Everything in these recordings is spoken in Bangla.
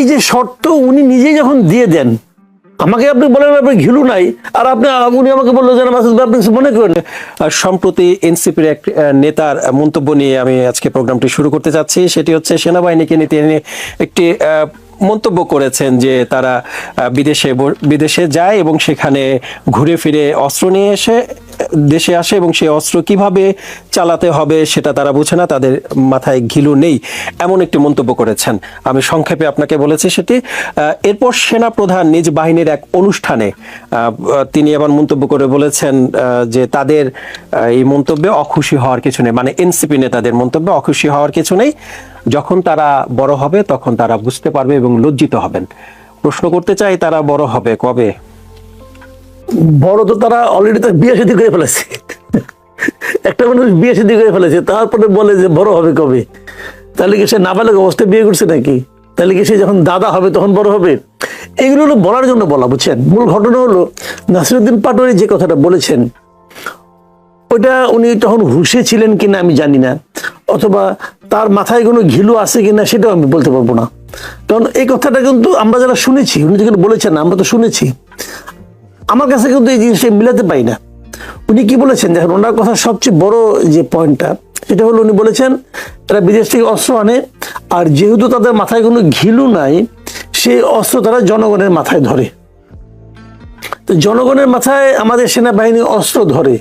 এই যে শর্ত উনি নিজেই যখন দিয়ে দেন, আমাকে আপনি বলেন আপনার ঘিলু নাই, আর আপনি, উনি আমাকে বলল যে আপনি কিছু মনে করেন সম্প্রতি এনসিপির এক নেতার মন্তব্য নিয়ে আমি আজকে প্রোগ্রামটি শুরু করতে চাচ্ছি, সেটি হচ্ছে সেনাবাহিনীকে নিয়ে তিনি একটি মন্তব্য করেছেন যে তারা বিদেশে বিদেশে যায় এবং সেখানে ঘুরে ফিরে অস্ত্র নিয়ে এসে দেশে আসে এবং সেই অস্ত্র কীভাবে চালাতে হবে সেটা তারা বুঝে না, তাদের মাথায় ঘিলু নেই, এমন একটি মন্তব্য করেছেন। আমি সংক্ষেপে আপনাকে বলেছি সেটি এরপর সেনা প্রধান নিজ বাহিনীর এক অনুষ্ঠানে তিনি এবার মন্তব্য করে বলেছেন যে তাদের এই মন্তব্যে অখুশি হওয়ার কিছু নেই মানে এনসিপি নেতাদের মন্তব্যে অখুশি হওয়ার কিছু নেই। যখন তারা বড় হবে তখন তারা বুঝতে পারবে এবং লজ্জিত হবেন। প্রশ্ন করতে চাই তারা বড় হবে কবে? বড় তো তারা অলরেডি তার বিয়ে শাদী করে ফেলেছে। একটা মানুষ বিয়ে শাদী করে ফেলেছে, তারপরে বলে যে বড় হবে কবে? তাহলে কি সে নাবালক অবস্থায় বিয়ে করছে নাকি? তাহলে কি সে যখন দাদা হবে তখন বড় হবে? এগুলো হলো বলার জন্য বলা, বুঝছেন? মূল ঘটনা হলো নাসিরুদ্দিন পাটোয়ারি যে কথাটা বলেছেন ওটা উনি তখন হুশে ছিলেন কিনা আমি জানি না, অথবা তার মাথায় কোনো ঘিলু আছে কিনা সেটাও আমি বলতে পারব না। কারণ এই কথাটা কিন্তু আমরা যারা শুনেছি, উনি যেখানে বলেছেন, আমরা তো শুনেছি। আমার কাছে কিন্তু এই জিনিসটা মিলাতে পাই না। উনি কি বলেছেন? দেখেন, ওনার কথা সবচেয়ে বড় যে পয়েন্টটা সেটা হলো উনি বলেছেন, তারা বিদেশ থেকে অস্ত্র আনে, আর যেহেতু তাদের মাথায় কোনো ঘিলু নাই, সেই অস্ত্র তারা জনগণের মাথায় ধরে। তো জনগণের মাথায় আমাদের সেনাবাহিনী অস্ত্র ধরে।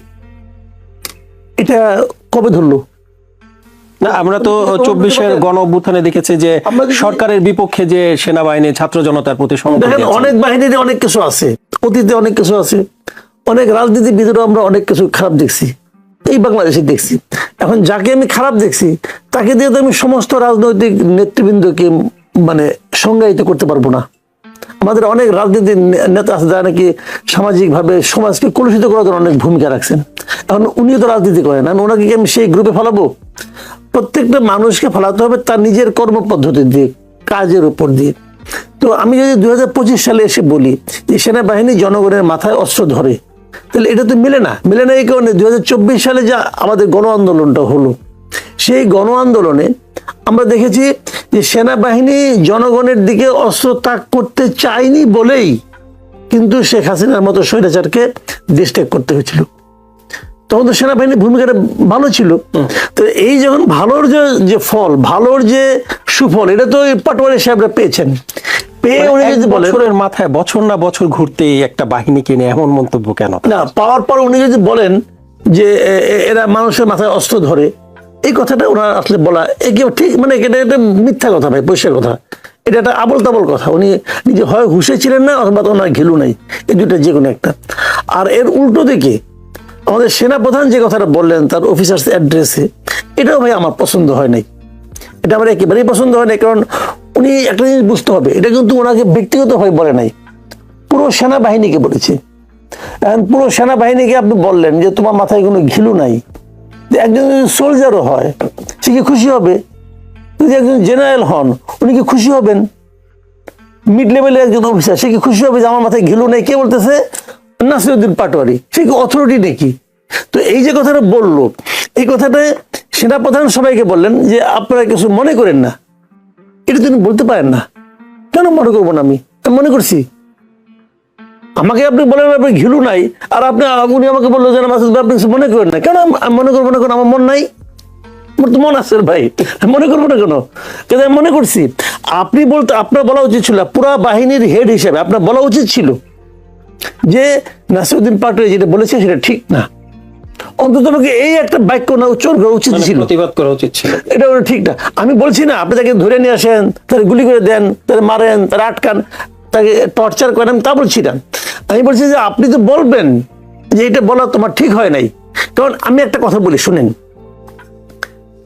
এটা কবে ধরলো? না আমরা তো চব্বিশের গণ অভ্যুত্থানে দেখেছি যে সরকারের বিপক্ষে যে সেনাবাহিনী ছাত্র জনতার প্রতি দেখেন অনেক বাহিনীতে অনেক কিছু আছে অতীতে অনেক কিছু আছে অনেক রাজনীতি রাজনীতিবিদেরও আমরা অনেক কিছু খারাপ দেখছি এই বাংলাদেশে দেখছি। এখন যাকে আমি খারাপ দেখছি তাকে দিয়ে তো আমি সমস্ত রাজনৈতিক নেতৃবৃন্দকে মানে সংজ্ঞায়িত করতে পারব না। আমাদের অনেক রাজনীতির নেতা আছে যারা নাকি সামাজিকভাবে সমাজকে কলুষিত করার জন্য অনেক ভূমিকা রাখছেন। এখন উনিও তো রাজনীতি করেন এখন ওনাকে কি আমি সেই গ্রুপে ফেলাবো? প্রত্যেকটা মানুষকে ফেলাতে হবে তার নিজের কর্ম কর্মপদ্ধতি দিয়ে, কাজের উপর দিয়ে। তো আমি যদি দুই হাজার পঁচিশ সালে এসে বলি যে সেনাবাহিনী জনগণের মাথায় অস্ত্র ধরে, তাহলে এটা তো মিলে না। মিলে না এই কারণে দুই হাজার চব্বিশ সালে যা আমাদের গণ আন্দোলনটা হলো, সেই গণ আন্দোলনে আমরা দেখেছি যে সেনাবাহিনী জনগণের দিকে অস্ত্র ত্যাগ করতে চায়নি বলেই কিন্তু শেখ হাসিনার মতো স্বৈরাচারকে দেশ ত্যাগ করতে হয়েছিল। তখন তো সেনাবাহিনীর ভূমিকাটা ভালো ছিল। তো এই যখন ভালোর যে যে ফল ভালোর যে সুফল এটা তো পাটোয়ারি সাহেবরা পেয়েছেন। পেয়ে উনি এক যদি বলেন মাথায় বছর না বছর ঘুরতে একটা বাহিনী কিনে এমন মন্তব্য কেন? না পাওয়ার পর উনি যদি বলেন যে এরা মানুষের মাথায় অস্ত্র ধরে এই কথাটা ওনার আসলে বলা একেবারে ঠিক মানে এটা এটা মিথ্যা কথা ভাই পয়সার কথা। এটা একটা আবল তাবল কথা। উনি নিজে হয় হুশে ছিলেন না অথবা ওনার ঘিলু নাই। এই দুইটা যে কোনো একটা। আর এর উল্টো দিকে আমাদের সেনাপ্রধান যে কথাটা বললেন, তার অফিসার্স অ্যাড্রেসে এটাও ভাই আমার পছন্দ হয় নাই। এটা আমার একেবারেই পছন্দ হয় না কারণ উনি একটা জিনিস বুঝতে হবে, এটা কিন্তু ওনাকে ব্যক্তিগতভাবে বলে নাই। পুরো সেনাবাহিনীকে বলেছে। এখন পুরো সেনাবাহিনীকে আপনি বললেন যে তোমার মাথায় কোনো ঘিলু নাই একজন যদি সোলজারও হয়, সে কি খুশি হবে? যদি একজন জেনারেল হন, উনি কি খুশি হবেন? মিড লেভেলের একজন অফিসার সে কি খুশি হবে যে আমার মাথায় ঘিলু নেই? কে বলতেছে? নাসিরুদ্দিন পাটোয়ারি, সে অথরিটি নাকি? তো এই যে কথাটা বলল, এই কথাটা সেনাপ্রধান সবাইকে বললেন যে, আপনারা কিছু মনে করেন না। এটা তিনি বলতে পারেন না। কেন মনে করব না আমি? মনে করছি, আমাকে আপনি বলেন আপনার ঘিলু নাই, আর আপনি, উনি আমাকে বলল যে মাসুদ আপনি কিছু মনে করেন না। কেন মনে করব না কেন? আমার মন নাই। আমার তো মন আছে ভাই। মনে করব না কেন? আমি মনে করছি, আপনি বলতে, আপনার বলা উচিত ছিল, পুরা বাহিনীর হেড হিসেবে, আপনার বলা উচিত ছিল যে নাসিরুদ্দিন পাটোয়ারি যেটা বলেছে সেটা ঠিক না। অন্তত আমাকে এই একটা বাক্য না উচ্চারণ করা উচিত মানে ছিল। প্রতিবাদ করা উচিত ছিল। এটা ঠিক না। আমি বলছি না আপনি তাকে ধরে নিয়ে আসেন তাকে গুলি করে দেন তাকে মারেন তারা আটকান তাকে টর্চার করেন তা বলছি না। আমি বলছি যে আপনি তো বলবেন যে এটা বলা তোমার ঠিক হয় নাই। কারণ আমি একটা কথা বলি শুনেন।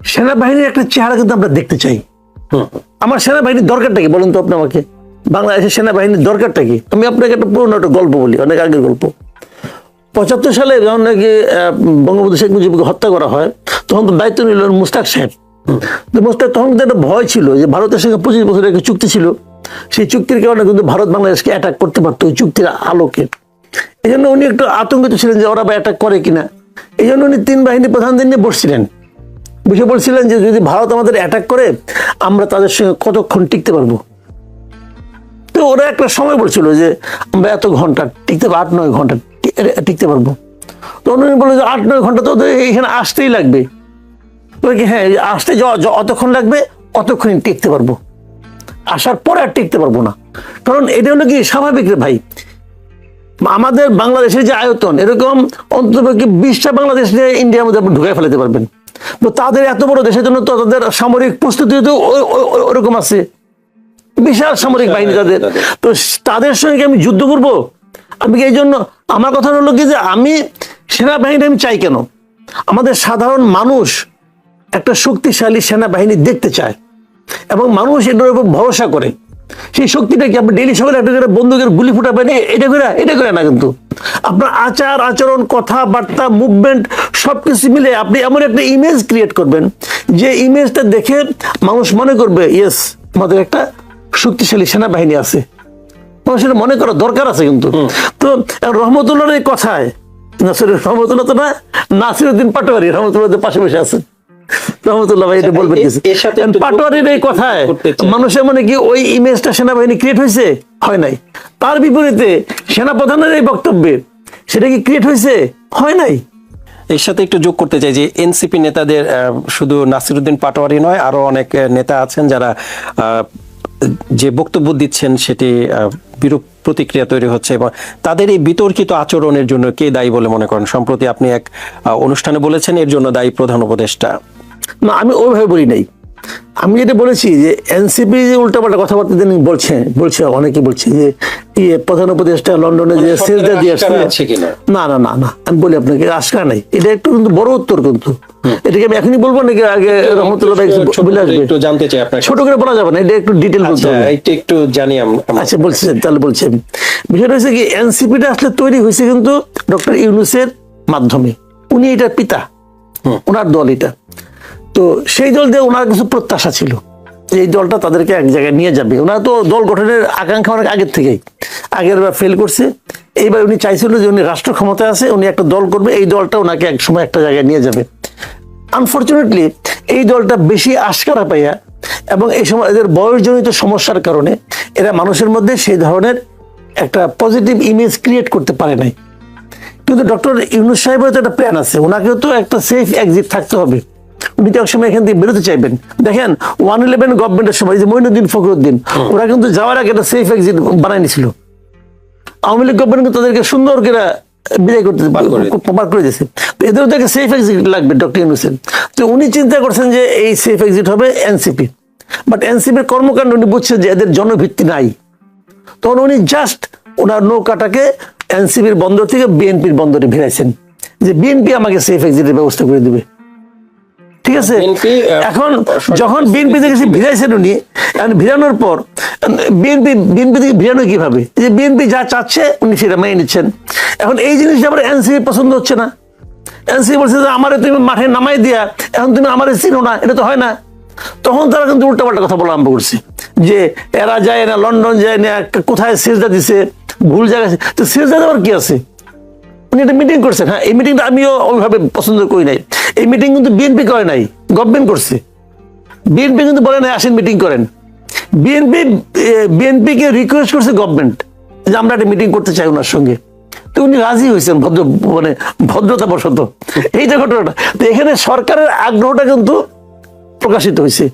সেনাবাহিনীর একটা চেহারা কিন্তু আমরা দেখতে চাই। আমার সেনাবাহিনীর দরকারটা কি বলুন তো আপনি আমাকে? বাংলাদেশের সেনাবাহিনীর দরকারটা কি? আমি আপনাকে একটা পুরোনো একটা গল্প বলি, অনেক আগের গল্প। পঁচাত্তর সালে যখন নাকি বঙ্গবন্ধু শেখ মুজিবকে হত্যা করা হয়, তখন তো দায়িত্ব নিল মুস্তাক সাহেব। তো মুস্তাক, তখন কিন্তু একটা ভয় ছিল যে ভারতের সঙ্গে পঁচিশ বছরের একটা চুক্তি ছিল। সেই চুক্তির কারণে কিন্তু ভারত বাংলাদেশকে অ্যাটাক করতে পারতো ওই চুক্তির আলোকে। এই জন্য উনি একটু আতঙ্কিত ছিলেন যে ওরা বা অ্যাটাক করে কিনা। এই জন্য উনি তিন বাহিনী প্রধানদের নিয়ে বসছিলেন। বুঝে বলছিলেন যে যদি ভারত আমাদের অ্যাটাক করে, আমরা তাদের সঙ্গে কতক্ষণ টিকতে পারব? ওরা একটা সময় বলছিল যে, আমরা এত ঘণ্টা টিকতে পারব আট, নয় ঘণ্টা টিকতে পারব। তো উনি বলে যে, আট, নয় ঘণ্টা তো এখানে আসতেই লাগবে। কি হ্যাঁ আসতে অতক্ষণ লাগবে, অতক্ষণ টিকতে পারব। আসার পরে আর টিকতে পারব না। কারণ এটা হলো কি, স্বাভাবিক রে ভাই। আমাদের বাংলাদেশের যে আয়তন, এরকম অন্ততপক্ষে বিশটা বাংলাদেশ নিয়ে ইন্ডিয়ার মধ্যে আপনি ঢুকাই ফেলাতে পারবেন। তো তাদের এত বড় দেশের জন্য তো তাদের সামরিক প্রস্তুতি তো ওরকম আছে। বিশাল সামরিক বাহিনী তাদের। তো তাদের সঙ্গে আমি যুদ্ধ করব? আমি এই জন্য আমার কথা হলো কি যে আমি সেনাবাহিনী আমি চাই কেন? আমাদের সাধারণ মানুষ একটা শক্তিশালী সেনাবাহিনী দেখতে চায় এবং মানুষ এটার উপর ভরসা করে। সেই শক্তিটা কি আপনি ডেলি সকালে একটা করে বন্দুকের গুলি ফুটাবেন? এটা করে এটা করে না কিন্তু। আপনার আচার, আচরণ, কথাবার্তা মুভমেন্ট সব কিছু মিলে আপনি এমন একটা ইমেজ ক্রিয়েট করবেন, যে ইমেজটা দেখে মানুষ মনে করবে ইয়েস আমাদের একটা শক্তিশালী সেনাবাহিনী আছে। মানুষের মনে করা দরকার আছে কিন্তু। তো রহমতুল্লাহর এই কথায় নাসির রহমতুল্লাহ তো না নাসিরুদ্দিন পাটোয়ারি রহমতুল্লাহ পাশে বসে আছেন রহমতুল্লাহ ভাই এটা বলবেন কিছু। এর সাথে একটু পাটোয়ারির এই কথায় করতে চাই। মানুষের মনে কি ওই ইমেজটা সেনাবাহিনী ক্রিয়েট হয়েছে? হয় নাই। তার বিপরীতে সেনাপ্রধানের এই বক্তব্যে সেটা কি ক্রিয়েট হয়েছে? হয় নাই। এর সাথে একটু যোগ করতে চাই যে এনসিপি নেতাদের শুধু নাসিরুদ্দিন পাটোয়ারি নয় আরও অনেক নেতা আছেন যারা আহ, যে বক্তব্য দিচ্ছেন সেটি বিরূপ প্রতিক্রিয়া তৈরি হচ্ছে এবং তাদের এই বিতর্কিত আচরণের জন্য কে দায়ী বলে মনে করেন? সম্প্রতি আপনি এক অনুষ্ঠানে বলেছেন এর জন্য দায়ী প্রধান উপদেষ্টা। না আমি ওইভাবে বলি নাই। আমি যেটা বলেছি যে এনসিপি যে উল্টাপাল্টা কথাবার্তা তিনি বলছেন বলছে অনেকে বলছে যে ইয়ে প্রধান উপদেষ্টা লন্ডনে যে মানে সেজদা দিয়ে আসছে না না না না আমি বলি আপনাকে আশকা নাই। এটা একটু কিন্তু বড় উত্তর কিন্তু। এটাকে আমি এখনই বলব নাকি আগে রহমতুল্লাহ ভাই বলে আসবে একটু জানতে চাই আপনার ছোট করে বলা যাবে না এটা একটু ডিটেল বলতে আচ্ছা হবে। একটু একটু জানি আম- আমরা। আচ্ছা বলছেন তাহলে বলছেন বিষয়টা হচ্ছে কি এনসিপিটা আসলে তৈরি হয়েছে কিন্তু ডক্টর ইউনুসের মাধ্যমে। উনি এটার পিতা ওনার দল এটা। তো সেই দল দিয়ে ওনার কিছু প্রত্যাশা ছিল যে এই দলটা তাদেরকে এক জায়গায় নিয়ে যাবে। ওনারা তো দল গঠনের আকাঙ্ক্ষা অনেক আগের থেকেই। আগের বার ফেল করছে। এইবার উনি চাইছিল যে উনি রাষ্ট্র ক্ষমতায় আছে উনি একটা দল করবে এই দলটা ওনাকে এক সময় একটা জায়গায় নিয়ে যাবে। আনফর্চুনেটলি এই দলটা বেশি আশকারা পাইয়া এবং এই সময় এদের বয়সজনিত সমস্যার কারণে এরা মানুষের মধ্যে সেই ধরনের একটা পজিটিভ ইমেজ ক্রিয়েট করতে পারে নাই। কিন্তু ডক্টর ইউনুস সাহেবের তো একটা প্ল্যান আছে ওনাকেও তো একটা সেফ এক্সিট থাকতে হবে। উনি তো একসময় এখান থেকে বেরোতে চাইবেন। দেখেন ওয়ান ইলেভেন গভর্নমেন্টের সময় যে মইনুদ্দিন ফখরুদ্দিন ওরা কিন্তু যাওয়ার আগে একটা সেফ এক্সিট বানাই নিছিল। আওয়ামী লীগ গভর্নমেন্ট কিন্তু তাদেরকে সুন্দর করে বিদায় করতে প্রমাণ করে দিয়েছে তো এদেরও তো একটা সেফ এক্সিট লাগবে ডক্টর ইউনুসেন তো উনি চিন্তা করছেন যে এই সেফ এক্সিট হবে এনসিপি বাট এনসিপির কর্মকাণ্ড উনি বুঝছেন যে এদের জনভিত্তি নাই। তখন উনি জাস্ট ওনার নৌকাটাকে এনসিপির বন্দর থেকে বিএনপির বন্দরে ভিড়াইছেন। যে বিএনপি আমাকে সেফ এক্সিটের ব্যবস্থা করে দিবে। ঠিক আছে? এখন যখন বিএনপি থেকে সে ভিড়াইছেন উনি এখন ভিড়ানোর পর বিএনপি বিএনপি থেকে ভিড়ানো কীভাবে? যে বিএনপি যা চাচ্ছে উনি সেটা মেনে নিচ্ছেন। এখন এই জিনিসটা আবার এনসিপি পছন্দ হচ্ছে না। এনসিপি বলছে যে আমারে তুমি মাঠে নামাই দিয়া এখন তুমি আমারে চিনো না এটা তো হয় না। তখন তারা কিন্তু উল্টাপাল্টা কথা বলা আরম্ভ করছে যে এরা যায় না লন্ডন যায় না কোথায় সেজদা দিছে ভুল জায়গায় তো সেজদা দেওয়ার কি আছে? উনি একটা মিটিং করছেন। হ্যাঁ এই মিটিংটা আমিও ওইভাবে পছন্দ করি নাই। এই মিটিং কিন্তু বিএনপি করে নাই গভর্নমেন্ট করছে। বিএনপি কিন্তু বলে নাই, আসেন মিটিং করেন। বিএনপি বিএনপিকে রিকোয়েস্ট করছে গভর্নমেন্ট যে আমরা একটা মিটিং করতে চাই ওনার সঙ্গে। তো উনি রাজি হয়েছেন, ভদ্র মানে ভদ্রতা বশত এইটা ঘটনাটা। তো এখানে সরকারের আগ্রহটা কিন্তু প্রকাশিত হয়েছে।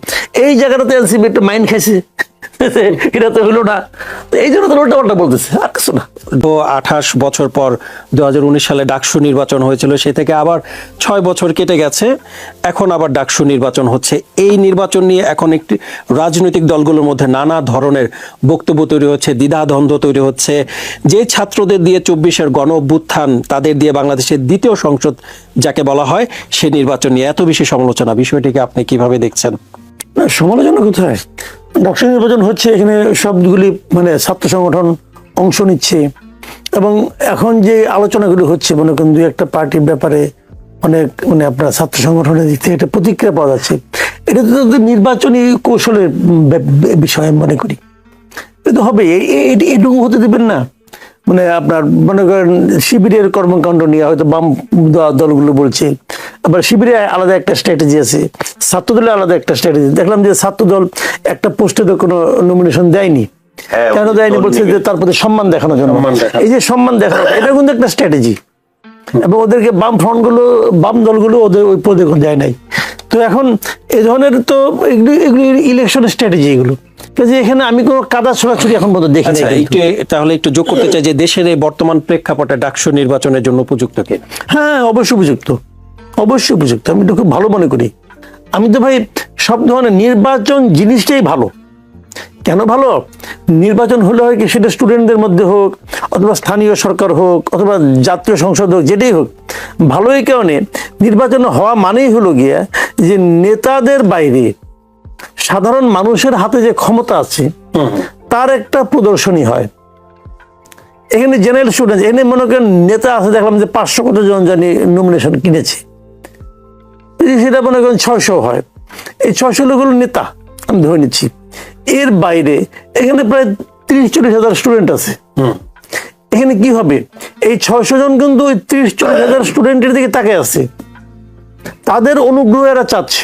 এই জায়গাটাতে এনসিপি একটু মাইন্ড খাইছে। এটা তো হলো না। এই জন্য তো উল্টা পাল্টা বলতেছে আর কিছু না। তো আঠাশ বছর পর দু সালে ডাকসু নির্বাচন হয়েছিল সে থেকে আবার ছয় বছর কেটে গেছে। এখন আবার ডাকসু নির্বাচন হচ্ছে। এই নির্বাচন নিয়ে এখন একটি রাজনৈতিক দলগুলোর মধ্যে নানা ধরনের বক্তব্য তৈরি হচ্ছে দ্বিধাদ্বন্দ্ব তৈরি হচ্ছে। যে ছাত্রদের দিয়ে চব্বিশের গণ অভ্যুত্থান তাদের দিয়ে বাংলাদেশের দ্বিতীয় সংসদ যাকে বলা হয় সে নির্বাচন নিয়ে এত বেশি সমালোচনা। বিষয়টিকে আপনি কীভাবে দেখছেন? সমালোচনা কোথায়? ডাকসু নির্বাচন হচ্ছে, এখানে সবগুলি মানে ছাত্র সংগঠন অংশ নিচ্ছে। এবং এখন যে আলোচনাগুলো হচ্ছে, মনে করেন দুই একটা পার্টির ব্যাপারে অনেক মানে আপনার ছাত্র সংগঠনের দিক থেকে একটা প্রতিক্রিয়া পাওয়া যাচ্ছে। এটা তো নির্বাচনী কৌশলের বিষয় আমি মনে করি। এটা তো হবে এটুকু হতে দেবেন না। মানে আপনার মনে করেন শিবিরের কর্মকাণ্ড নিয়ে হয়তো বাম দলগুলো বলছে। আবার শিবিরে আলাদা একটা স্ট্র্যাটেজি আছে। ছাত্র দলের আলাদা একটা স্ট্র্যাটেজি দেখলাম যে ছাত্র দল একটা পোস্টে তো কোনো নমিনেশন দেয়নি। হ্যাঁ, কেন দেয়নি? বলছে যে তার প্রতি সম্মান দেখানোর জন্য। এই যে সম্মান দেখানো এটা কিন্তু একটা স্ট্র্যাটেজি এবং ওদেরকে বাম ফ্রন্টগুলো বাম দলগুলো ওদের ওই পদে যায় নাই। তো এখন এ ধরনের তো এগুলি এগুলি ইলেকশনের স্ট্র্যাটেজি এগুলো। কাজে এখানে আমি কোনো কাদা ছোড়াছুড়ি এখন পর্যন্ত দেখি আচ্ছা নাই একটু তাহলে একটু যোগ করতে চাই যে দেশের এই বর্তমান প্রেক্ষাপটে ডাকসু নির্বাচনের জন্য উপযুক্ত কে? হ্যাঁ অবশ্যই উপযুক্ত। অবশ্যই উপযুক্ত। আমি এটা খুব ভালো মনে করি। আমি তো ভাই সব ধরনের নির্বাচন জিনিসটাই ভালো। কেন ভালো? নির্বাচন হলে হয় কি সেটা স্টুডেন্টদের মধ্যে হোক অথবা স্থানীয় সরকার হোক অথবা জাতীয় সংসদ হোক যেটাই হোক। ভালো এই কারণে নির্বাচন হওয়া মানেই হলো গিয়ে যে নেতাদের বাইরে সাধারণ মানুষের হাতে যে ক্ষমতা আছে, তার একটা প্রদর্শনী হয়। এখানে জেনারেল স্টুডেন্ট এখানে মনে করেন নেতা আছে, দেখলাম যে পাঁচশো কত জন জানি নমিনেশন কিনেছে। সেটা মনে করেন ছয়শো হয়। এই ছয়শো লোকগুলো নেতা, আমি ধরে নিচ্ছি। এর বাইরে এখানে প্রায় তিরিশ চল্লিশ হাজার স্টুডেন্ট আছে। এখানে কি হবে? এই ছয়শো জন কিন্তু ওই তিরিশ চল্লিশ হাজার স্টুডেন্টের দিকে তাকে আছে। তাদের অনুগ্রহ এরা চাচ্ছে।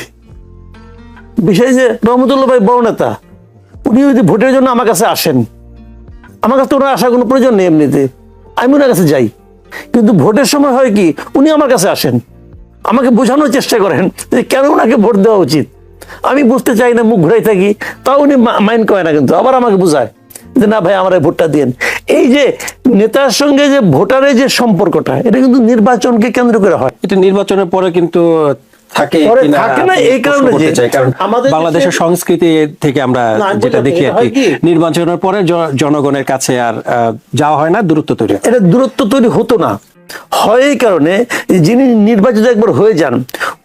বিষয় যে রহমতুল্লাহ ভাই বড় নেতা, উনি যদি ভোটের জন্য আমার কাছে আসেন, আমার কাছে তো ওনার আসার কোনো প্রয়োজন নেই এমনিতে। আমি ওনার কাছে যাই। কিন্তু ভোটের সময় হয় কি, উনি আমার কাছে আসেন। আমাকে বোঝানোর চেষ্টা করেন যে কেন ওনাকে ভোট দেওয়া উচিত। আমি বুঝতে চাই না, মুখ ঘুরাই থাকি, তাও উনি মাইন্ড করে না কিন্তু, আবার আমাকে বোঝায় যে না ভাই, আমার ভোটটা দিন এই যে নেতার সঙ্গে যে ভোটারের যে সম্পর্কটা, এটা কিন্তু নির্বাচনকে কেন্দ্র করে হয়। এটা নির্বাচনের পরে কিন্তু থাকে থাকে না এই কারণে যে কারণ বাংলাদেশের সংস্কৃতি থেকে আমরা যেটা দেখি আর কি? নির্বাচনের পরে জনগণের কাছে আর যাওয়া হয় না দূরত্ব তৈরি এটা দূরত্ব তৈরি হতো না। হয় এই কারণে যিনি নির্বাচিত একবার হয়ে যান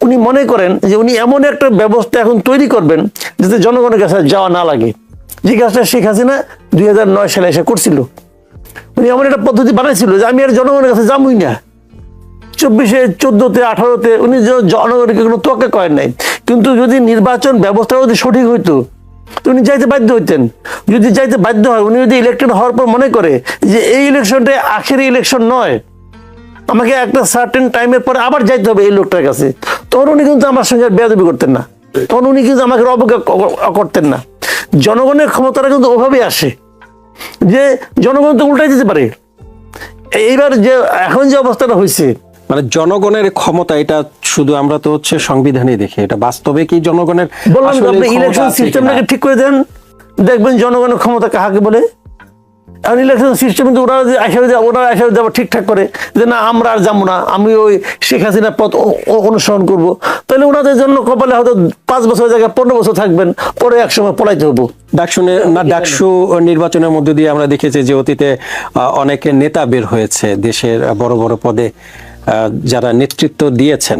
উনি মনে করেন যে উনি এমন একটা ব্যবস্থা এখন তৈরি করবেন যাতে জনগণের কাছে যাওয়া না লাগে। যে কাজটা শেখ হাসিনা দুই হাজার নয় সালে এসে করছিল। উনি এমন একটা পদ্ধতি বানাইছিল যে আমি আর জনগণের কাছে যাবই না। চব্বিশে, চোদ্দতে, আঠারোতে উনি জনগণকে কোনো তোয়াক্কা করেন নাই। কিন্তু যদি নির্বাচন ব্যবস্থা যদি সঠিক হইতো উনি যাইতে বাধ্য হইতেন। যদি যাইতে বাধ্য হয়, উনি যদি ইলেকটেড হওয়ার পর মনে করে যে এই ইলেকশনটা আখেরি ইলেকশন নয়, আমাকে একটা সার্টেন টাইমের পরে আবার যাইতে হবে এই লোকটার কাছে, তখন উনি কিন্তু আমার সঙ্গে বেয়াদবি করতেন না। তখন উনি কিন্তু আমাকে অবজ্ঞা করতেন না। জনগণের ক্ষমতাটা কিন্তু ওভাবেই আসে যে জনগণ তো উল্টাই দিতে পারে। এইবার যে এখন যে অবস্থাটা হয়েছে মানে জনগণের ক্ষমতা এটা শুধু আমরা তো হচ্ছে সংবিধানে দেখি এটা বাস্তবে কি জনগণের বললাম আপনি ইলেকশন সিস্টেমটাকে ঠিক করে দেন দেখবেন জনগণের ক্ষমতা কাহাকে বলে? এখন ইলেকশন সিস্টেম তো ওরা যে আশা আশা ঠিকঠাক করে যে না আমরা আর যাব না আমি ওই শেখ হাসিনার পথ অনুসরণ করব। তাহলে ওনাদের জন্য কপালে হয়তো পাঁচ বছর জায়গায় পনেরো বছর থাকবেন পরে একসময় পলাইতে হব। ডাকসু নে- ডাকসু নির্বাচনের মধ্যে দিয়ে আমরা দেখেছি যে অতীতে আহ, অনেক নেতা বের হয়েছে দেশের বড় বড় পদে। যারা নেতৃত্ব দিয়েছেন।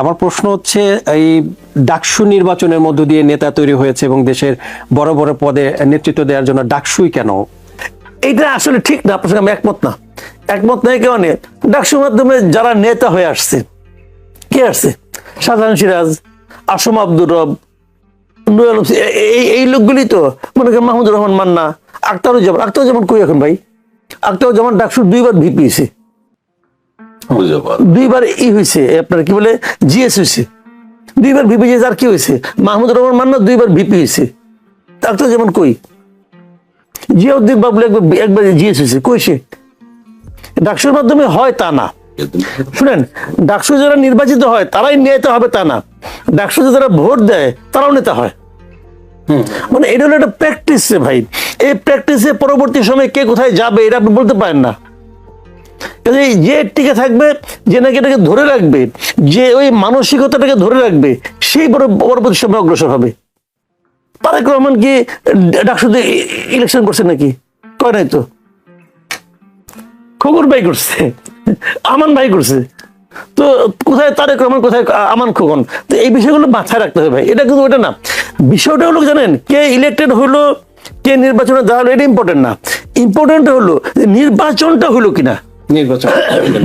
আমার প্রশ্ন হচ্ছে, এই ডাকসু নির্বাচনের মধ্য দিয়ে নেতা তৈরি হয়েছে এবং দেশের বড় বড় পদে নেতৃত্ব দেওয়ার জন্য ডাকসুই কেন? এইটা আসলে ঠিক না, আপনার আমি একমত না। একমত নাই কারণে ডাকসুর মাধ্যমে যারা নেতা হয়ে আসছে, কে আসছে? সাধারণ সিরাজ, আসম আব্দুর রব এই এই লোকগুলি তো, মনে করেন মাহমুদুর রহমান মান্না, আক্তারুজ্জামান আক্তারুজ্জামান কই এখন ভাই? আক্তারুজ্জামান ডাকসুর দুইবার ভিপি হয়েছে দুইবার ই হয়েছে আপনার কি বলে জিএস হয়েছে দুইবার ভিপি জিএস আর কি হয়েছে মাহমুদুর রহমান মান্না দুইবার ভিপি হয়েছে আক্তারুজ্জামান কই? জিয়াউদ্দিন বাবুল একবার একবার জিএস হয়েছে কই সে? ডাকসুর মাধ্যমে হয় তা না। শুনেন ডাকসু যারা নির্বাচিত হয় তারাই নেতা হবে তা না। ডাকসু যারা ভোট দেয় তারাও নেতা হয়। মানে এটা হলো একটা প্র্যাকটিস ভাই। এই প্র্যাকটিসে পরবর্তী সময় কে কোথায় যাবে এটা আপনি বলতে পারেন না। কাজেই যে টিকে থাকবে, যে নাকি এটাকে ধরে রাখবে, যে ওই মানসিকতাটাকে ধরে রাখবে, সেই পরে পরবর্তী সময় অগ্রসর হবে। তারেক রহমান কি ডাকসুতে ইলেকশন করছে নাকি? কয় নাই তো? খবর ভাই করছে, আমান ভাই করছে। তো কোথায় তারেক রহমান, কোথায় আমান খোকন? তো এই বিষয়গুলো মাথায় রাখতে হবে ভাই। এটা কিন্তু ওটা না। বিষয়টা হলো জানেন, কে ইলেক্টেড হলো, কে নির্বাচনে দাঁড়াল, এটা ইম্পর্টেন্ট না। ইম্পর্টেন্ট হলো নির্বাচনটা হলো কিনা। নির্বাচন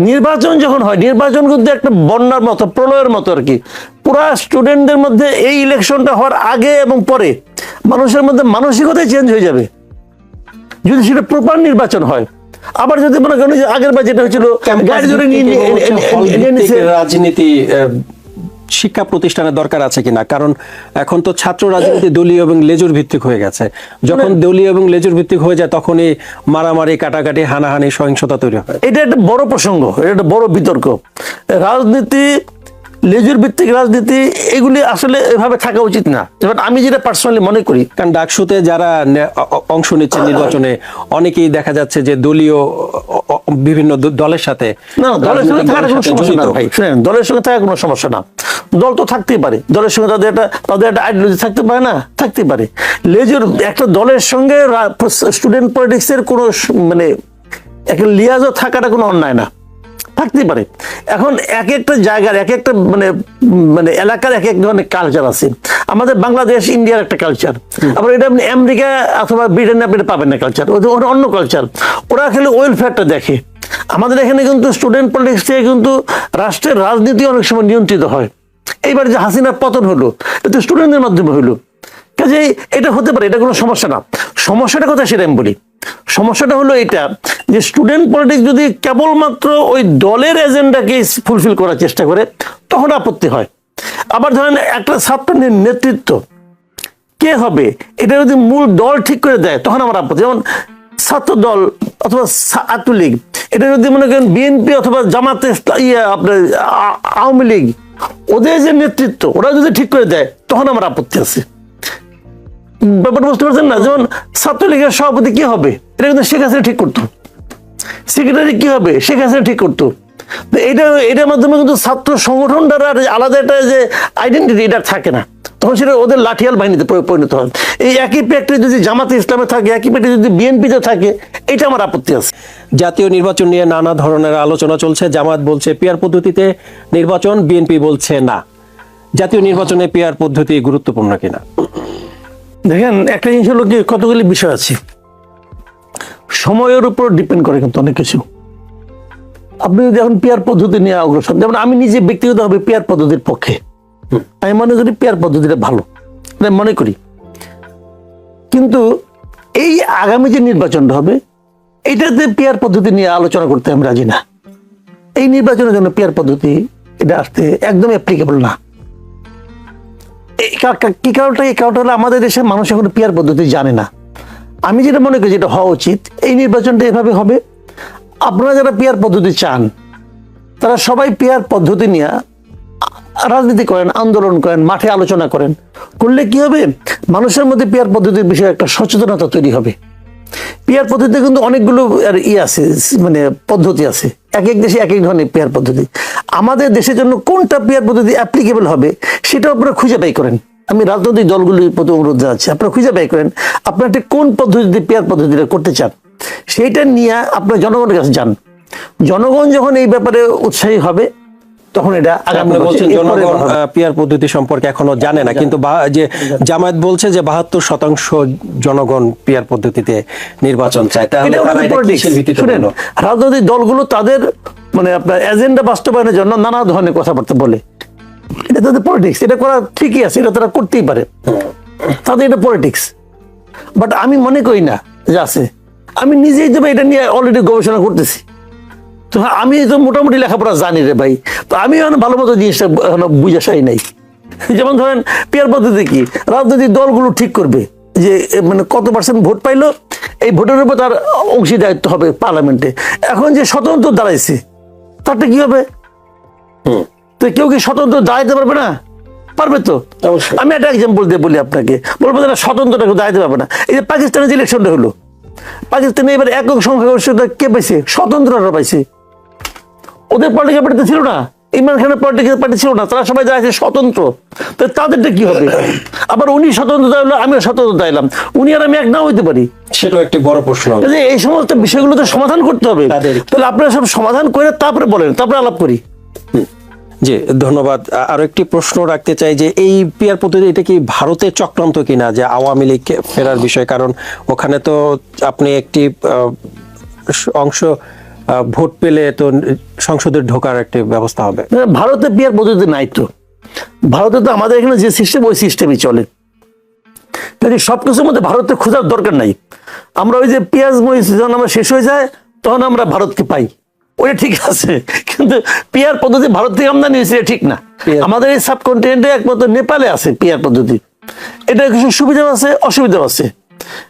নির্বাচন যখন হয় নির্বাচন কিন্তু একটা বন্যার মতো প্রলয়ের মতো আর কি। পুরা স্টুডেন্টদের মধ্যে এই ইলেকশনটা হওয়ার আগে এবং পরে মানুষের মধ্যে মানসিকতাই চেঞ্জ হয়ে যাবে। যদি সেটা প্রপার নির্বাচন হয়। আবার যদি মনে করেন আগের বার যেটা হয়েছিল গাড়ি ধরে নিয়ে। রাজনীতি শিক্ষা প্রতিষ্ঠানের দরকার আছে কিনা? কারণ এখন তো ছাত্র রাজনীতি দলীয় এবং লেজুর ভিত্তিক হয়ে গেছে। যখন দলীয় এবং লেজুর ভিত্তিক হয়ে যায় তখনই মারামারি কাটাকাটি হানাহানি সহিংসতা তৈরি হয়। এটা একটা বড় প্রসঙ্গ এটা একটা বড় বিতর্ক। রাজনীতি লেজুর ভিত্তিক রাজনীতি এগুলি আসলে এভাবে থাকা উচিত না। এবার আমি যেটা পার্সোনালি মনে করি কারণ ডাকসুতে যারা অংশ নিচ্ছে নির্বাচনে অনেকেই দেখা যাচ্ছে যে দলীয় বিভিন্ন দলের সাথে না দলের সঙ্গে থাকার কোনো সমস্যা না ভাই। দলের সঙ্গে থাকার কোনো সমস্যা না। দল তো থাকতেই পারে। দলের সঙ্গে তাদের একটা তাদের একটা আইডিওলজি থাকতে পারে না থাকতেই পারে। লেজুর একটা দলের সঙ্গে স্টুডেন্ট পলিটিক্সের কোনো মানে একটা লিয়াজও থাকাটা কোনো অন্যায় না। থাকতেই পারে। এখন এক একটা জায়গার এক একটা মানে মানে এলাকার এক এক ধরনের কালচার আছে। আমাদের বাংলাদেশ ইন্ডিয়ার একটা কালচার আবার এটা আপনি আমেরিকা অথবা ব্রিটেনে আপনি এটা পাবেন না কালচার ওদের অন্য কালচার ওরা খালি ওয়েলফেয়ারটা দেখে। আমাদের এখানে কিন্তু স্টুডেন্ট পলিটিক্স থেকে কিন্তু রাষ্ট্রের রাজনীতি অনেক সময় নিয়ন্ত্রিত হয়। এইবার যে হাসিনার পতন হলো এটা স্টুডেন্টদের মাধ্যমে হলো। কাজে এটা হতে পারে এটা কোনো সমস্যা না। সমস্যাটা কথা সেটা আমি বলি। সমস্যাটা হলো এটা, যে স্টুডেন্ট পলিটিক্স যদি কেবলমাত্র ওই দলের এজেন্ডাকে ফুলফিল করার চেষ্টা করে, তখন আপত্তি হয়। আবার ধরেন একটা ছাত্র নেতৃত্ব, কে হবে? এটা যদি মূল দল ঠিক করে দেয়, তখন আমার আপত্তি। যেমন ছাত্র দল অথবা ছাত্রলীগ এটা যদি মনে করেন বিএনপি অথবা জামাতে ইয়ে আপনার আওয়ামী লীগ, ওদের যে নেতৃত্ব, ওরা যদি ঠিক করে দেয়, তখন আমার আপত্তি আছে। ব্যাপারটা বুঝতে পারছেন না? যেমন ছাত্রলীগের সভাপতি কি হবে? এটা কিন্তু শেখ হাসিনা ঠিক করতো। সেক্রেটারি কি হবে? শেখ হাসিনা ঠিক করতো। এটা, এটার মাধ্যমে কিন্তু ছাত্র সংগঠনটার আলাদা একটা যে আইডেন্টিটি এটা থাকে না। তখন সেটা ওদের লাঠিয়াল বাহিনীতে পরিণত হয়। এই একই প্যাক্টরি যদি জামাতে ইসলামে থাকে, একই প্যাক্টরি যদি বিএনপিতে থাকে, এটা আমার আপত্তি আছে। জাতীয় নির্বাচন নিয়ে নানা ধরনের আলোচনা চলছে। জামাত বলছে পিয়ার পদ্ধতিতে নির্বাচন বিএনপি বলছে না। জাতীয় নির্বাচনে পিয়ার পদ্ধতি গুরুত্বপূর্ণ কিনা? দেখেন, একটা জিনিস হলো কি, কতগুলি বিষয় আছে। সময়ের উপর ডিপেন্ড করে কিন্তু অনেক কিছু। আপনি যদি এখন পেয়ার পদ্ধতি নিয়ে অগ্রসর যেমন আমি নিজে ব্যক্তিগতভাবে পেয়ার পদ্ধতির পক্ষে। আমি মনে করি পেয়ার পদ্ধতিটা ভালো। আমি মনে করি। কিন্তু এই আগামী যে নির্বাচনটা হবে এইটাতে পেয়ার পদ্ধতি নিয়ে আলোচনা করতে আমি রাজি না। এই নির্বাচনের জন্য পেয়ার পদ্ধতি, এটা আসতে একদম অ্যাপ্লিকেবল না। কা- কারণটা? এই কারণটা হলো আমাদের দেশের মানুষ এখন পিয়ার পদ্ধতি জানে না। আমি যেটা মনে করি যেটা হওয়া উচিত, এই নির্বাচনটা এভাবে হবে, আপনারা যারা পিয়ার পদ্ধতি চান, তারা সবাই পিয়ার পদ্ধতি নিয়ে রাজনীতি করেন, আন্দোলন করেন, মাঠে আলোচনা করেন। করলে কি হবে? মানুষের মধ্যে পিয়ার পদ্ধতির বিষয়ে একটা সচেতনতা তৈরি হবে। পিয়ার পদ্ধতিতে কিন্তু অনেকগুলো আর ই আছে মানে পদ্ধতি আছে। এক এক দেশে এক এক ধরনের পেয়ার পদ্ধতি। আমাদের দেশের জন্য কোনটা পেয়ার পদ্ধতি অ্যাপ্লিকেবল হবে সেটা আপনারা খুঁজে বাই করেন। আমি রাজনৈতিক দলগুলির প্রতি অনুরোধ জানাচ্ছি, আপনারা খুঁজে বাই করেন আপনারা কোন পদ্ধতিতে পেয়ার পদ্ধতিটা করতে চান। সেইটা নিয়ে আপনার জনগণের কাছে যান। জনগণ যখন এই ব্যাপারে উৎসাহী হবে তখন এটা আগামী বলছেন জনগণ পিয়ার পদ্ধতি সম্পর্কে এখনও জানে না কিন্তু যে জামায়াত বলছে যে বাহাত্তর শতাংশ জনগণ পিয়ার পদ্ধতিতে নির্বাচন চায়। তাহলে শুনেন রাজনৈতিক দলগুলো তাদের মানে আপনার এজেন্ডা বাস্তবায়নের জন্য নানা ধরনের কথাবার্তা বলে। এটা তাদের পলিটিক্স এটা করা ঠিকই আছে এটা তারা করতেই পারে। তাদের এটা পলিটিক্স বাট আমি মনে করি না যে আছে। আমি নিজেই তো এটা নিয়ে অলরেডি গবেষণা করতেছি। তো আমি তো মোটামুটি লেখাপড়া জানি রে ভাই। তো আমি এখন ভালো মতো জিনিসটা এখনও বুঝে সাই নাই। যেমন ধরেন পেয়ার পদ্ধতি কি? রাজনৈতিক দলগুলো ঠিক করবে যে মানে কত পার্সেন্ট ভোট পাইলো এই ভোটের উপর তার অংশীদারিত্ব হবে পার্লামেন্টে। এখন যে স্বতন্ত্র দাঁড়াইছে তারটা কি হবে? তো কেউ কি স্বতন্ত্র দাঁড়াইতে পারবে না? পারবে তো? আমি একটা এক্সাম্পল দিয়ে বলি আপনাকে। বলব যে স্বতন্ত্রটা কেউ দাঁড়াইতে পারবে না। এই যে পাকিস্তানের যে ইলেকশনটা হলো। পাকিস্তানে এবার একক সংখ্যাগরিষ্ঠতা কে পাইছে? স্বতন্ত্ররা পাইছে। ওদের পলিটিক্যাল পার্টিতে ছিল না। ইমরান খানের পলিটিক্যাল পার্টি ছিল না। তারা সবাই যাচ্ছে স্বতন্ত্র। তো তাদেরটা কি হবে? আবার উনি স্বতন্ত্র হলো আমিও স্বতন্ত্র এলাম উনি আর আমি এক নাও হইতে পারি। সেটাও একটি বড় প্রশ্ন। এই সমস্ত বিষয়গুলো তো সমাধান করতে হবে। তাহলে আপনারা সব সমাধান করে তারপরে বলেন তারপরে আলাপ করি। জি ধন্যবাদ। আরও একটি প্রশ্ন রাখতে চাই যে এই পিয়ার পদ্ধতি এটা কি ভারতের চক্রান্ত কিনা যে আওয়ামী লীগ ফেরার বিষয়? কারণ ওখানে তো আপনি একটি অংশ ভোট পেলে তো সংসদে ঢোকার একটি ব্যবস্থা হবে। ভারতে বিয়ার পদ্ধতি নাই তো। ভারতে তো আমাদের এখানে যে সিস্টেম ওই সিস্টেমই চলে। কাজে সবকিছুর মধ্যে ভারতের খোঁজার দরকার নাই। আমরা ওই যে পেঁয়াজ মরিচ যখন আমরা শেষ হয়ে যায় তখন আমরা ভারতকে পাই। ওটা ঠিক আছে কিন্তু পিয়ার পদ্ধতি ভারত থেকে আমদানি হয়েছে এটা ঠিক না। আমাদের এই সাবকন্টিনেন্টে একমাত্র নেপালে আছে পিয়ার পদ্ধতি। এটা কিছু সুবিধাও আছে অসুবিধাও আছে।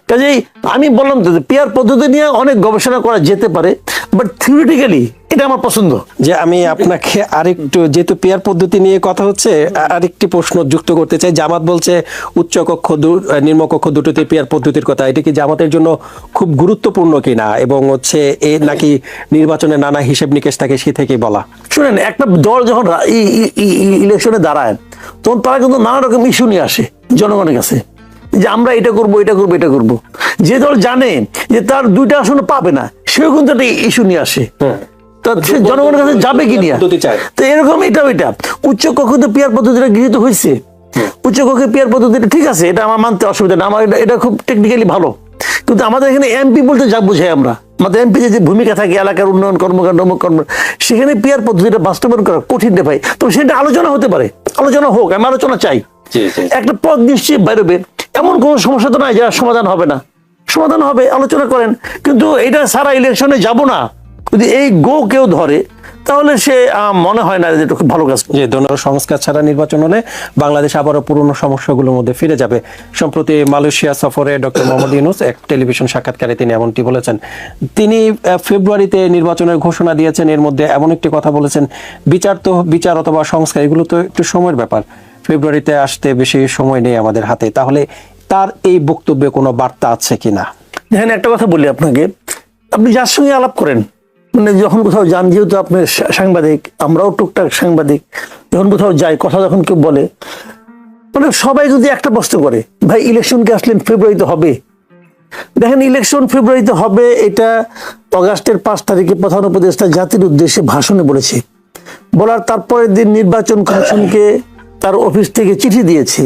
কাজেই আমি বললাম তো পিয়ার পদ্ধতি নিয়ে অনেক গবেষণা করা যেতে পারে বাট থিওরিটিক্যালি এটা আমার পছন্দ। যে আমি আপনাকে আরেকটু যেহেতু পেয়ার পদ্ধতি নিয়ে কথা হচ্ছে আরেকটি প্রশ্ন যুক্ত করতে চাই। জামাত বলছে উচ্চ কক্ষ দু- আহ, নিম্নকক্ষ দুটোতে পেয়ার পদ্ধতির কথা। এটা কি জামাতের জন্য খুব গুরুত্বপূর্ণ কিনা? এবং হচ্ছে এ নাকি নির্বাচনে নানা হিসেব নিকেশ থাকে সে থেকেই বলা। শুনেন একটা দল যখন ইলেকশনে দাঁড়ায় তখন তারা কিন্তু নানা রকম ইস্যু নিয়ে আসে জনগণের কাছে। যে আমরা এটা করব এটা করব এটা করব। যে দল জানে যে তার দুইটা আসন পাবে না সেও কিন্তু একটা ইস্যু নিয়ে আসে। তা সে জনগণের কাছে যাবে কি নিয়ে। তো এরকম এটা ওইটা। উচ্চ কক্ষতে পিয়ার পদ্ধতিটা গৃহীত হয়েছে। উচ্চ কক্ষে পিয়ার পদ্ধতিটা ঠিক আছে এটা আমার মানতে অসুবিধা না। আমার এটা- খুব টেকনিক্যালি ভালো। কিন্তু আমাদের এখানে এমপি বলতে যা বুঝাই আমরা। আমাদের এমপি যে ভূমিকা থাকে এলাকার উন্নয়ন কর্মকাণ্ড কর্ম সেখানে পিয়ার পদ্ধতিটা বাস্তবায়ন করা কঠিন রে ভাই। তবে সেটা আলোচনা হতে পারে। আলোচনা হোক আমি আলোচনা চাই। একটা পথ নিশ্চয়ই বেরোবে। এমন কোনো সমস্যা তো নাই যার সমাধান হবে না। সমাধান হবে, আলোচনা করেন। কিন্তু এটা সারা ইলেকশনে যাব না। যদি এই গো কেউ ধরে, তাহলে সে মনে হয় না যে খুব ভালো কাজ যে দোনো সংস্কার ছাড়া নির্বাচন হলে বাংলাদেশ আবারও পুরনো সমস্যাগুলোর মধ্যে ফিরে যাবে। সম্প্রতি মালয়েশিয়া সফরে ডক্টর মোহাম্মদ ইউনুস এক টেলিভিশন সাক্ষাৎকারে তিনি এমনটি বলেছেন। তিনি ফেব্রুয়ারিতে নির্বাচনের ঘোষণা দিয়েছেন। এর মধ্যে এমন একটি কথা বলেছেন, বিচার তো, বিচার অথবা সংস্কার, এগুলো তো একটু সময়ের ব্যাপার। ফেব্রুয়ারিতে আসতে বেশি সময় নেই আমাদের হাতে। তাহলে তার এই বক্তব্যে কোনো বার্তা আছে কিনা? দেখেন, একটা কথা বলি আপনাকে। আপনি যার সঙ্গে আলাপ করেন মানে যখন কোথাও যান, যেহেতু আপনি সাংবাদিক, আমরাও টুকটাক সাংবাদিক, যখন কোথাও যাই, কথা যখন কেউ বলে মানে সবাই যদি একটা প্রশ্ন করে, ভাই ইলেকশনকে আসলেন ফেব্রুয়ারিতে হবে? দেখেন ইলেকশন ফেব্রুয়ারিতে হবে এটা অগাস্টের পাঁচ তারিখে প্রধান উপদেষ্টা জাতির উদ্দেশ্যে ভাষণে বলেছে। বলার তারপরের দিন নির্বাচন কমিশনকে তার অফিস থেকে চিঠি দিয়েছে।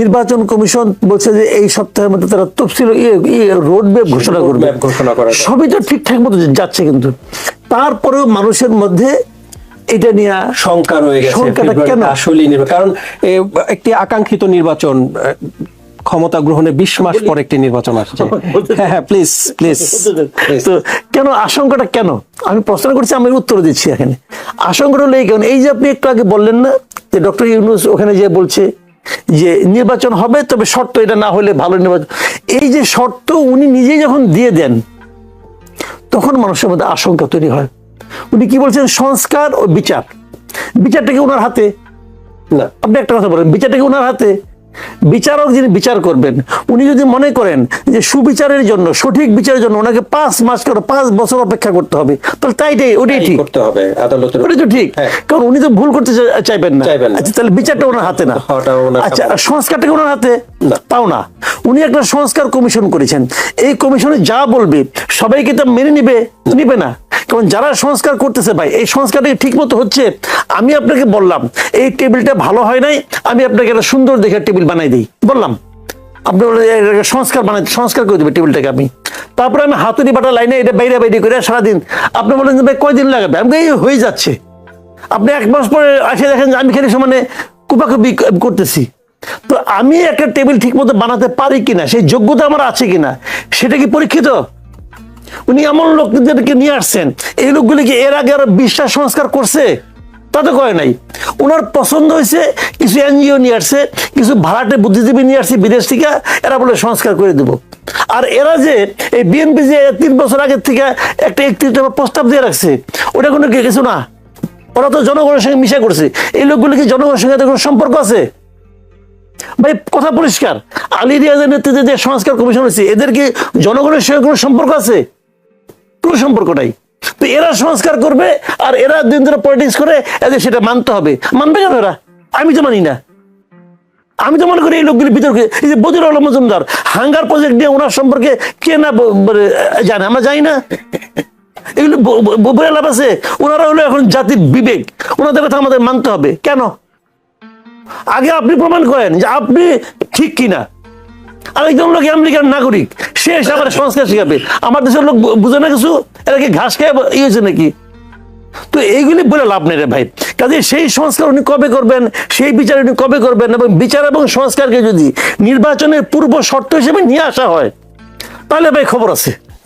নির্বাচন কমিশন বলছে যে এই সপ্তাহের মধ্যে তারা তফসিল রোড ম্যাপ ঘোষণা করবে। সবই তো ঠিকঠাক মতো যাচ্ছে কিন্তু। তারপরেও মানুষের মধ্যে এটা নিয়ে শঙ্কা রয়ে গেছে। কারণ একটি আকাঙ্ক্ষিত নির্বাচন ক্ষমতা গ্রহণের বিশ মাস পর একটি নির্বাচন আসছে। হ্যাঁ হ্যাঁ প্লিজ প্লিজ তো কেন আশঙ্কাটা কেন? আমি প্রশ্ন করছি আমি উত্তর দিচ্ছি এখানে। আশঙ্কাটা হলো এই কারণ এই যে আপনি একটু আগে বললেন না যে ডক্টর ইউনুস ওখানে যে বলছে যে নির্বাচন হবে তবে শর্ত এটা না হলে ভালো নির্বাচন। এই যে শর্ত উনি নিজেই যখন দিয়ে দেন তখন মানুষের মধ্যে আশঙ্কা তৈরি হয়। উনি কি বলছেন? সংস্কার ও বিচার। বিচারটাকে ওনার হাতে? না। আপনি একটা কথা বলেন বিচারটাকে ওনার হাতে? বিচারক যিনি বিচার করবেন উনি যদি মনে করেন যে সুবিচারের জন্য সঠিক বিচারের জন্য ওনাকে পাঁচ মাস করে পাঁচ বছর অপেক্ষা করতে হবে তাহলে তাইটাই ওটাই ঠিক। করতে হবে আদালতের ওটাই তো ঠিক। হ্যাঁ। কারণ উনি তো ভুল করতে চাইবেন না। আচ্ছা তাহলে বিচারটা ওনার হাতে না। আচ্ছা হাতে। আর সংস্কারটা ওনার হাতে? তাও না। উনি একটা সংস্কার কমিশন করেছেন। এই কমিশনে যা বলবে সবাইকে তো মেনে নিবে নিবে না। কারণ যারা সংস্কার করতেছে ভাই এই সংস্কারটা ঠিক মতো হচ্ছে? আমি আপনাকে বললাম এই টেবিলটা ভালো হয় নাই আমি আপনাকে একটা সুন্দর দেখে টেবিল বানাই দিই। বললাম আপনি বললেন, "এই, এটা সংস্কার বানাই সংস্কার করে দেবে টেবিলটাকে আমি তারপরে আমি হাতুড়ি বাটা লাইনে এটা বাইরে বাইরে করে সারাদিন আপনি বলেন ভাই কয়দিন লাগাবে? আমি এই হয়ে যাচ্ছে। আপনি এক মাস পরে আসে দেখেন আমি খালি সমানে কুপাকুপি করতেছি। তো আমি একটা টেবিল ঠিক মতো বানাতে পারি কিনা সেই যোগ্যতা আমার আছে কিনা সেটা কি পরীক্ষিত? উনি এমন লোকদেরকে নিয়ে আসছেন। এই লোকগুলি কি এর আগে আরও বিশ্বাস সংস্কার করছে? তা তো করে নাই। ওনার পছন্দ হয়েছে কিছু এনজিও নিয়ে আসছে, কিছু ভাড়াটে বুদ্ধিজীবী নিয়ে আসছে বিদেশ থেকে, এরা বলে সংস্কার করে দেব। আর এরা যে এই বিএনপি যে তিন বছর আগের থেকে একটা একত্রিশ প্রস্তাব দিয়ে রাখছে, ওটা কোনো কিছু না? ওরা তো জনগণের সঙ্গে মিশা করছে। এই লোকগুলি কি জনগণের সঙ্গে কোনো সম্পর্ক আছে? ভাই, কথা পরিষ্কার। আলী রিয়াজের নেতৃত্বে যে সংস্কার কমিশন হয়েছে, এদের কি জনগণের সঙ্গে কোনো সম্পর্ক আছে? কোনো সম্পর্ক নাই। তো এরা সংস্কার করবে আর এরা দিন ধরে পলিটিক্স করে এদের সেটা মানতে হবে। মানবে কেন এরা? আমি তো মানি না। আমি তো মনে করি এই লোকগুলি বিতর্কে। এই যে বদির আলম মজুমদার হাঙ্গার প্রজেক্ট নিয়ে ওনার সম্পর্কে কে না বলে, জানে? আমরা জানি না। এগুলো বলে লাভ আছে। ওনারা হলো এখন জাতির বিবেক। ওনাদের কথা আমাদের মানতে হবে। কেন? আগে আপনি প্রমাণ করেন যে আপনি ঠিক কিনা। আরেকজন লোক আমেরিকার নাগরিক, সে এসে আমার সংস্কার শিখাবে। আমার দেশের লোক বুঝে না কিছু? এরা কি ঘাস খেয়ে ইয়ে হয়েছে নাকি? তো এইগুলি বলে লাভ নেই রে ভাই। কাজে সেই সংস্কার উনি কবে করবেন? সেই বিচার উনি কবে করবেন? এবং বিচার এবং সংস্কারকে যদি নির্বাচনের পূর্ব শর্ত হিসেবে নিয়ে আসা হয়, তাহলে ভাই খবর আছে।